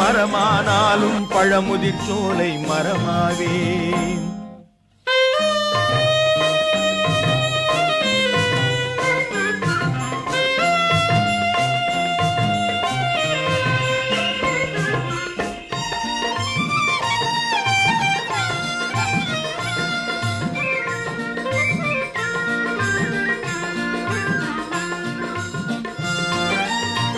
மரமானாலும் Pazhamudhir Solai மரமாவேன்.